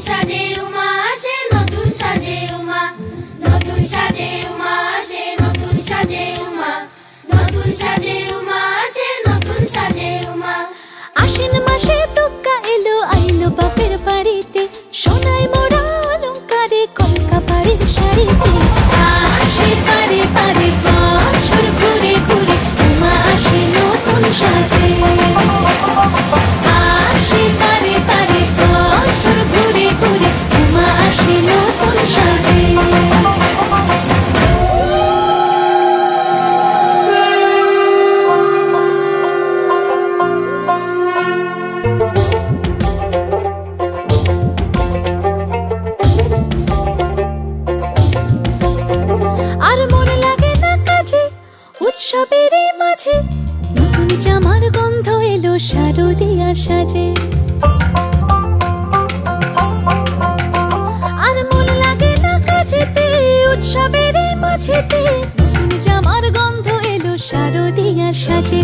সাজে উমা আসে নতুন সাজে উমা। নতুন সাজে উমা নতুন সাজে উমা। নতুন সাজে আর মন লাগে না কাজে উৎসবের মাঝে। নতুন জামার গন্ধ এলো সাজে। আর মন লাগে না কাজেতে মাঝেতে, নতুন জামার গন্ধ এলো সাজেতে